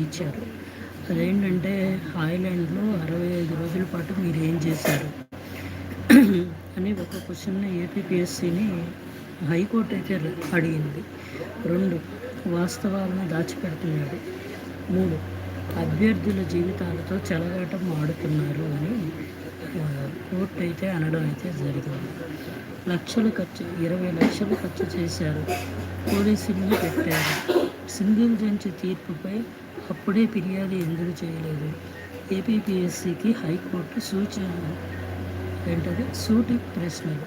ఇచ్చారు. అదేంటంటే హాయ్లాండ్లో అరవై ఐదు రోజుల పాటు మీరు ఏం చేశారు? అని ఒక క్వశ్చన్ ఏపీపీఎస్సీని హైకోర్టు అయితే అడిగింది. రెండు వాస్తవాలను దాచిపెడుతున్నాడు. మూడు అభ్యర్థుల జీవితాలతో చెలగాటం ఆడుతున్నారు అని కోర్టు అయితే అనడం అయితే జరిగింది. లక్షలు ఖర్చు ఇరవై లక్షలు ఖర్చు చేశారు. పోలీసుల్ని పెట్టారు. సింగిల్ బెంచ్ తీర్పుపై అప్పుడే ఫిర్యాదు ఎందుకు చేయలేదు? ఏపీపీఎస్సికి హైకోర్టు సూచన ఏంటది సూటి ప్రశ్నలు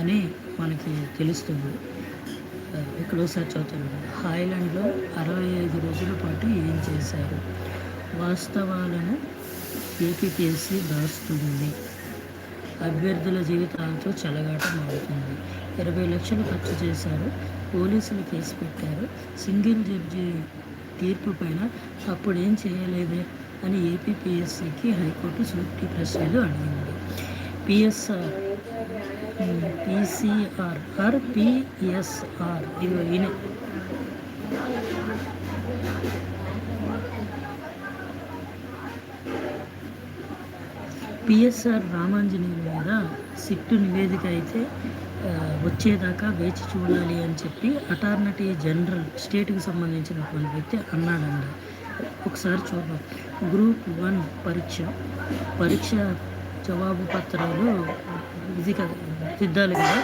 అని మనకి తెలుస్తుంది. ఇక్కడ ఒకసారి చదువుతున్నాను హాయ్లాండ్లో అరవై ఐదు రోజుల పాటు ఏం చేశారు? వాస్తవాలను ఏపీపీఎస్సీ దాస్తుంది. అభ్యర్థుల జీవితాలతో చెలగాటం ఆడుతుంది ఇరవై లక్షలు ఖర్చు చేశారు. పోలీసులు కేసు పెట్టారు. సింగిల్ జడ్జి తీర్పు పైన అప్పుడేం చేయలేదే అని ఏపీపీఎస్సీకి హైకోర్టు సూటి ప్రశ్నలు అడిగింది. పిఎస్ఆర్ పీసీఆర్ ఆర్ పిఎస్ఆర్ ఇది ఈయన. పిఎస్ఆర్ రామాంజనేయుల మీద సిట్టు నివేదిక అయితే వచ్చేదాకా వేచి చూడాలి అని చెప్పి అటార్నటీ జనరల్ స్టేట్కి సంబంధించినటువంటి వ్యక్తి అన్నాడండి ఒకసారి చూద్దాం. గ్రూప్ వన్ పరీక్ష. పరీక్ష జవాబు పత్రాలు ఇది కదా దిద్దాలి కదా.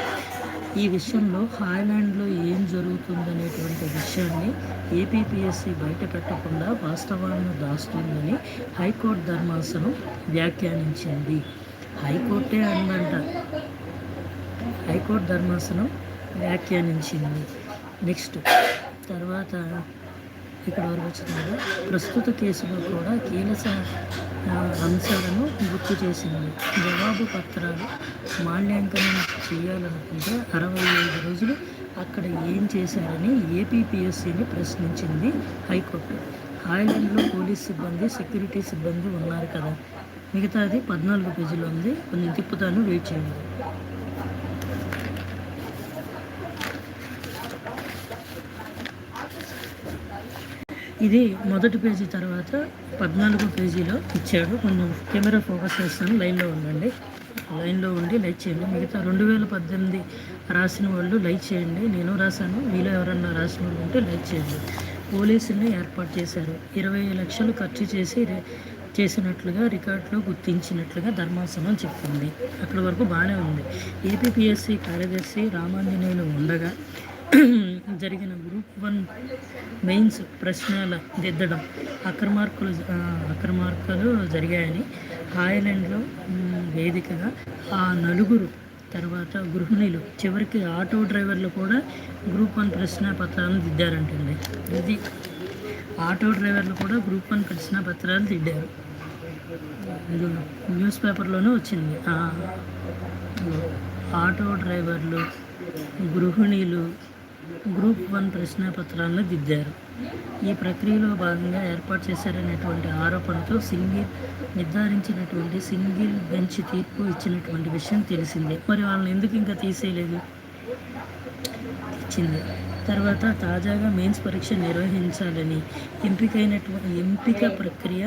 ఈ విషయంలో హాయ్లాండ్లో ఏం జరుగుతుందనేటువంటి విషయాన్ని ఏపీపీఎస్సీ బయట పెట్టకుండా వాస్తవాలను దాస్తుందని హైకోర్టు ధర్మాసనం వ్యాఖ్యానించింది. హైకోర్టే అందంట హైకోర్టు ధర్మాసనం వ్యాఖ్యానించింది. నెక్స్ట్ తర్వాత ఇక్కడ వరకు వచ్చింది. ప్రస్తుత కేసులో కూడా కీలక అంశాలను గుర్తు చేసింది. జవాబు పత్రాలు మాల్యాంకనం చేయాలనుకుంటే అరవై ఐదు రోజులు అక్కడ ఏం చేశారని ఏపీపీఎస్సీని ప్రశ్నించింది హైకోర్టు. హాయ్లాండ్లో పోలీస్ సిబ్బంది సెక్యూరిటీ సిబ్బంది ఉన్నారు కదా. మిగతాది పద్నాలుగు పేజీలు ఉంది. కొంచెం తిప్పుతాను వెయిట్ చేయండి. ఇది మొదటి పేజీ తర్వాత పద్నాలుగో పేజీలో ఇచ్చాడు కొంచెం కెమెరా ఫోకస్ చేస్తాను లైన్లో ఉండండి. లైన్లో ఉండి లైక్ చేయండి. మిగతా రెండు వేల పద్దెనిమిది రాసిన వాళ్ళు లైక్ చేయండి. నేను రాశాను మీలో ఎవరన్నా రాసిన వాళ్ళు ఉంటే లైక్ చేయండి. పోలీసుల్ని ఏర్పాటు చేశారు. ఇరవై లక్షలు ఖర్చు చేసి చేసినట్లుగా రికార్డులో గుర్తించినట్లుగా ధర్మాసనం చెప్పింది. అక్కడి వరకు బాగానే ఉంది. ఏపీపీఎస్సీ కార్యదర్శి రామాంజనేయులు ఉండగా జరిగిన గ్రూప్ వన్ మెయిన్స్ ప్రశ్నల దిద్దడం అక్రమార్కులు అక్రమార్కులు జరిగాయని హాయ్లాండ్లో వేదికగా ఆ నలుగురు తర్వాత గృహిణులు చివరికి ఆటో డ్రైవర్లు కూడా గ్రూప్ వన్ ప్రశ్న పత్రాలను దిద్దారంటండి. ఇది ఆటో డ్రైవర్లు కూడా గ్రూప్ వన్ ప్రశ్న పత్రాలు దిద్దారు. న్యూస్ పేపర్లోనే వచ్చింది. ఆటో డ్రైవర్లు గృహిణీలు గ్రూప్ వన్ ప్రశ్నపత్రాలను దిద్దారు. ఈ ప్రక్రియలో భాగంగా ఏర్పాటు చేశారనేటువంటి ఆరోపణతో సింగిల్ నిర్ధారించినటువంటి సింగిల్ బెంచ్ తీర్పు ఇచ్చినటువంటి విషయం తెలిసిందే. మరి వాళ్ళని ఎందుకు ఇంకా తీసేయలేదు? ఇచ్చింది. తర్వాత తాజాగా మెయిన్స్ పరీక్ష నిర్వహించాలని ఎంపికైనటువంటి ఎంపిక ప్రక్రియ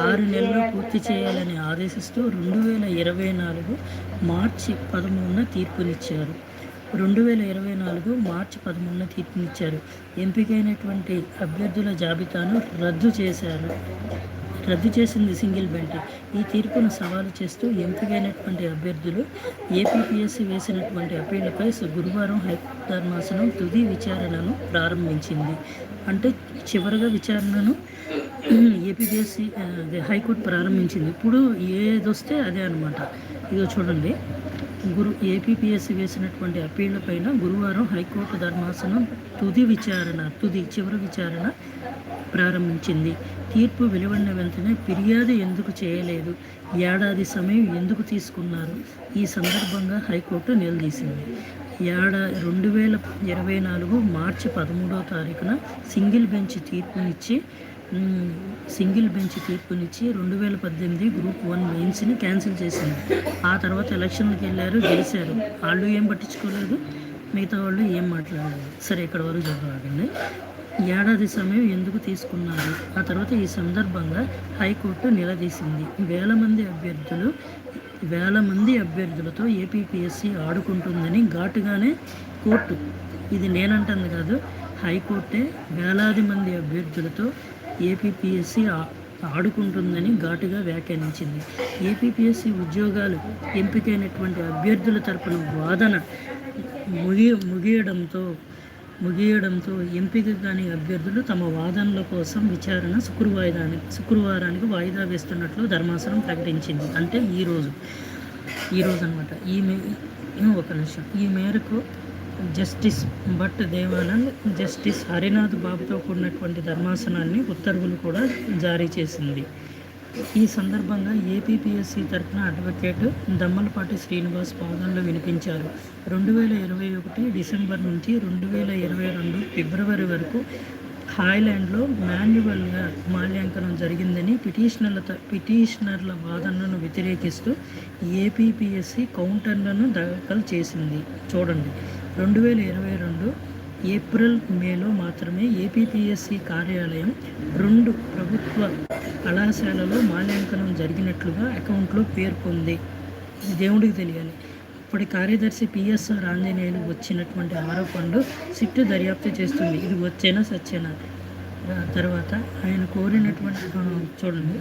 ఆరు నెలల్లో పూర్తి చేయాలని ఆదేశిస్తూ రెండు వేల ఇరవై నాలుగు మార్చి పదమూడున తీర్పునిచ్చారు. రెండు వేల ఇరవై నాలుగు మార్చి పదమూడున తీర్పునిచ్చారు. ఎంపికైనటువంటి అభ్యర్థుల జాబితాను రద్దు చేశారు. రద్దు చేసింది సింగిల్ బెంచ్ ఈ తీర్పును సవాలు చేస్తూ ఎంపికైనటువంటి అభ్యర్థులు ఏపీపీఎస్సీ వేసినటువంటి అప్పీళ్ళపై గురువారం హైకోర్టు ధర్మాసనం తుది విచారణను ప్రారంభించింది. అంటే చివరిగా విచారణను ఏపీపీఎస్సీ హైకోర్టు ప్రారంభించింది. ఇప్పుడు ఏదొస్తే అదే అనమాట ఇదో చూడండి. గురు ఏపీపీఎస్సీ వేసినటువంటి అప్పీళ్ళ పైన గురువారం హైకోర్టు ధర్మాసనం తుది విచారణ తుది చివరి విచారణ ప్రారంభించింది. తీర్పు వెలువడిన వెంటనే ఫిర్యాదు ఎందుకు చేయలేదు? ఏడాది సమయం ఎందుకు తీసుకున్నారు? ఈ సందర్భంగా హైకోర్టు నిలదీసింది. ఏడా రెండు వేల ఇరవై నాలుగు మార్చి పదమూడో తారీఖున సింగిల్ బెంచ్ తీర్పునిచ్చి సింగిల్ బెంచ్ తీర్పునిచ్చి రెండు వేల పద్దెనిమిది గ్రూప్ వన్ మెయిన్స్ని క్యాన్సిల్ చేసింది. ఆ తర్వాత ఎలక్షన్లకు వెళ్ళారు గెలిచారు. వాళ్ళు ఏం పట్టించుకోలేదు మిగతా వాళ్ళు ఏం మాట్లాడలేదు. సరే ఇక్కడ వరకు చదవండి ఏడాది సమయం ఎందుకు తీసుకున్నారు? ఆ తర్వాత ఈ సందర్భంగా హైకోర్టు నిలదీసింది. వేల మంది అభ్యర్థులు వేల మంది అభ్యర్థులతో ఏపీపీఎస్సీ ఆడుకుంటుందని ఘాటుగానే కోర్టు ఇది నేనంటుంది కాదు హైకోర్టే వేలాది మంది అభ్యర్థులతో ఏపీపీఎస్సీ ఆడుకుంటుందని ఘాటుగా వ్యాఖ్యానించింది. ఏపీపీఎస్సీ ఉద్యోగాలు ఎంపికైనటువంటి అభ్యర్థుల తరపున వాదన ముగి ముగియడంతో ముగియడంతో ఎంపిక కాని అభ్యర్థులు తమ వాదనల కోసం విచారణ శుక్రవారానికి శుక్రవారానికి వాయిదా వేస్తున్నట్లు ధర్మాసనం ప్రకటించింది. అంటే ఈరోజు ఈరోజు అనమాట ఈ మే ఒక నిమిషం. ఈ మేరకు జస్టిస్ భట్ దేవానంద్ జస్టిస్ హరినాథ్ బాబుతో కూడినటువంటి ధర్మాసనాన్ని ఉత్తర్వులు కూడా జారీ చేసింది. ఈ సందర్భంగా ఏపీపీఎస్సీ తరఫున అడ్వకేట్ దమ్మలపాటి శ్రీనివాస్ పాదంలో వినిపించారు. రెండు వేల ఇరవై ఒకటి డిసెంబర్ నుంచి రెండు వేల ఇరవై రెండు ఫిబ్రవరి వరకు హాయ్లాండ్లో మాన్యువల్గా మాల్యాంకనం జరిగిందని పిటిషనర్ల పిటిషనర్ల వాదనలను వ్యతిరేకిస్తూ ఏపీపీఎస్సీ కౌంటర్లను దాఖలు చేసింది. చూడండి. రెండు వేల ఇరవై రెండు ఏప్రిల్ మేలో మాత్రమే ఏపీపీఎస్సీ కార్యాలయం రెండు ప్రభుత్వ కళాశాలలో మాల్యాంకనం జరిగినట్లుగా అకౌంట్లో పేర్కొంది ఇది దేవుడికి తెలియాలి. అప్పటి కార్యదర్శి పిఎస్ఆర్ ఆంజనేయులు వచ్చినటువంటి ఆరోపణలు సిట్టు దర్యాప్తు చేస్తుంది. ఇది వచ్చేనా సచ్చేనా? తర్వాత ఆయన కోరినటువంటి చూడండి.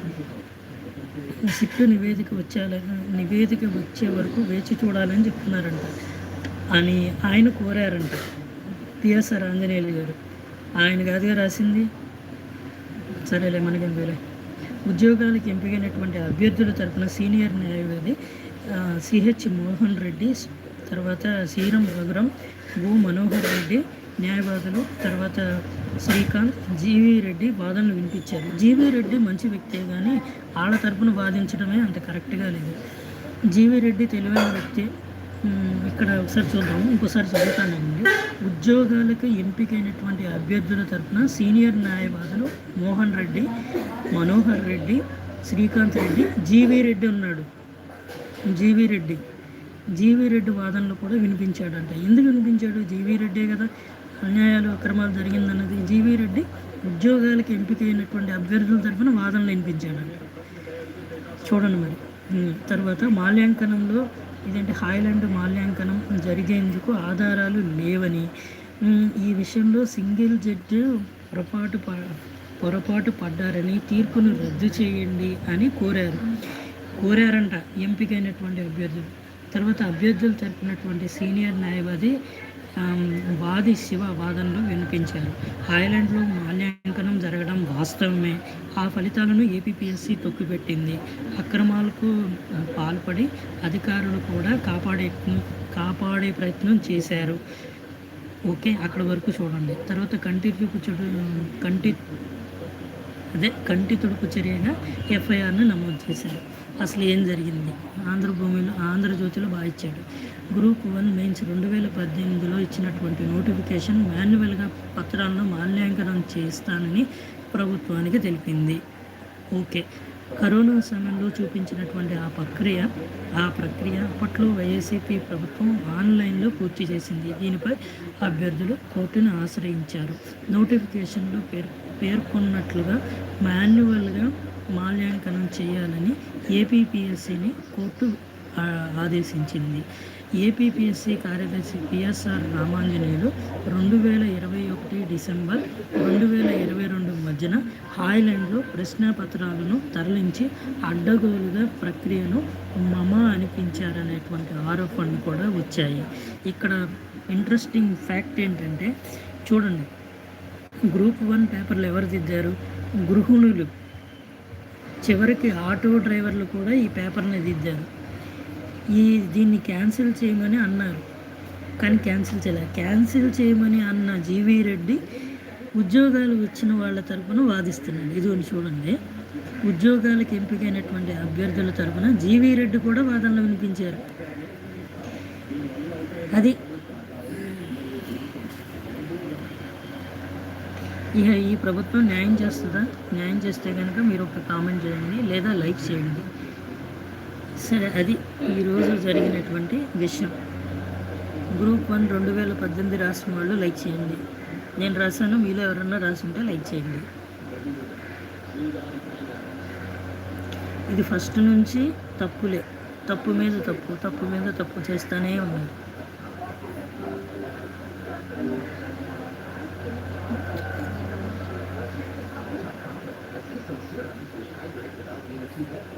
సిట్ నివేదిక వచ్చే నివేదిక వచ్చే వరకు వేచి చూడాలని చెప్తున్నారంట. అని ఆయన కోరారంట. పిఎస్ఆర్ ఆంజనేయులు గారు. ఆయన కాదుగా రాసింది సరేలే మనకేం వేరే ఉద్యోగాలకు ఎంపికైనటువంటి అభ్యర్థుల తరఫున సీనియర్ న్యాయవాది సిహెచ్ మోహన్ రెడ్డి తర్వాత శ్రీరం రఘురం భూ మనోహర్ రెడ్డి న్యాయవాదులు తర్వాత శ్రీకాంత్ జీవీ రెడ్డి వాదనలు వినిపించారు. జీవీ రెడ్డి మంచి వ్యక్తే కానీ వాళ్ళ తరఫున వాదించడమే అంత కరెక్ట్గా లేదు. జీవీ రెడ్డి తెలివైన వ్యక్తి ఇక్కడ ఒకసారి చూద్దాం ఇంకోసారి చదువుతానండి ఉద్యోగాలకు ఎంపికైనటువంటి అభ్యర్థుల తరఫున సీనియర్ న్యాయవాదులు మోహన్ రెడ్డి మనోహర్ రెడ్డి శ్రీకాంత్ రెడ్డి జీవీ రెడ్డి ఉన్నాడు. జీవీ రెడ్డి. జీవీ రెడ్డి వాదనలు కూడా వినిపించాడంట. ఎందుకు వినిపించాడు? జీవీ రెడ్డే కదా. అన్యాయాలు అక్రమాలు జరిగిందన్నది జీవీ రెడ్డి ఉద్యోగాలకు ఎంపికైనటువంటి అభ్యర్థుల తరఫున వాదనలు వినిపించాడంట. చూడండి మరి. తర్వాత మాల్యాంకనంలో ఇదేంటి హాయ్లాండ్ మాల్యాంకనం జరిగేందుకు ఆధారాలు లేవని. ఈ విషయంలో సింగిల్ జడ్జి పొరపాటు పొరపాటు పడ్డారని తీర్పును రద్దు చేయండి అని కోరారు. కోరారంట ఎంపికైనటువంటి అభ్యర్థులు. తర్వాత అభ్యర్థులు జరిపినటువంటి సీనియర్ న్యాయవాది వాది శివ వాదనలు వినిపించారు. హాయ్లాండ్లో మాల్యాంకనం జరగడం వాస్తవమే. ఆ ఫలితాలను ఏపీపీఎస్సీ తొక్కిపెట్టింది. అక్రమాలకు పాల్పడి అధికారులు కూడా కాపాడే కాపాడే ప్రయత్నం చేశారు. ఓకే అక్కడ వరకు చూడండి. తర్వాత కంటి చూడు కంటి అదే కంటి తుడుపు చర్యగా ఎఫ్ఐఆర్ను నమోదు చేశారు. అసలు ఏం జరిగింది? ఆంధ్రభూమిలో ఆంధ్రజ్యోతిలో బాగా ఇచ్చాడు. గ్రూప్ వన్ మెయిన్స్ రెండు వేల పద్దెనిమిదిలో ఇచ్చినటువంటి నోటిఫికేషన్ మాన్యువల్గా పత్రాలను మాల్యాంకనం చేస్తానని ప్రభుత్వానికి తెలిపింది. ఓకే. కరోనా సమయంలో చూపించినటువంటి ఆ ప్రక్రియ ఆ ప్రక్రియ అప్పట్లో వైఎస్సీపీ ప్రభుత్వం ఆన్లైన్లో పూర్తి చేసింది. దీనిపై అభ్యర్థులు కోర్టును ఆశ్రయించారు. నోటిఫికేషన్లో పేర్ పేర్కొన్నట్లుగా మాన్యువల్గా మాల్యాంకనం చేయాలని ఏపీపీఎస్సీని కోర్టు ఆదేశించింది. ఏపీపీఎస్సీ కార్యదర్శి పిఎస్ఆర్ రామాంజనేయులు రెండు వేల ఇరవై ఒకటి డిసెంబర్ రెండు వేల ఇరవై రెండు మధ్యన హాయ్లాండ్లో ప్రశ్నపత్రాలను తరలించి అడ్డగోలుగా ప్రక్రియను మమ అనిపించారనేటువంటి ఆరోపణలు కూడా వచ్చాయి. ఇక్కడ ఇంట్రెస్టింగ్ ఫ్యాక్ట్ ఏంటంటే చూడండి గ్రూప్ వన్ పేపర్లు ఎవరు దిద్దారు? గృహిణులు. చివరికి ఆటో డ్రైవర్లు కూడా ఈ పేపర్ని దిద్దారు. ఈ దీన్ని క్యాన్సిల్ చేయమని అన్నారు. కానీ క్యాన్సిల్ చేయలేదు క్యాన్సిల్ చేయమని అన్న జీవీ రెడ్డి ఉద్యోగాలు వచ్చిన వాళ్ళ తరఫున వాదిస్తున్నాడు. ఇది చూడండి. ఉద్యోగాలకు ఎంపికైనటువంటి అభ్యర్థుల తరపున జీవీ రెడ్డి కూడా వాదనలు వినిపించారు. అది ఇక ఈ ప్రభుత్వం న్యాయం చేస్తుందా? న్యాయం చేస్తే కనుక మీరు ఒక కామెంట్ చేయండి లేదా లైక్ చేయండి. సరే అది ఈరోజు జరిగినటువంటి విషయం. గ్రూప్ వన్ రెండు వేల పద్దెనిమిది రాసిన వాళ్ళు లైక్ చేయండి. నేను రాశాను మీలో ఎవరన్నా రాసుంటే లైక్ చేయండి. ఇది ఫస్ట్ నుంచి తప్పులే. తప్పు మీద తప్పు తప్పు మీద తప్పు చేస్తూనే ఉన్నారు. Yeah.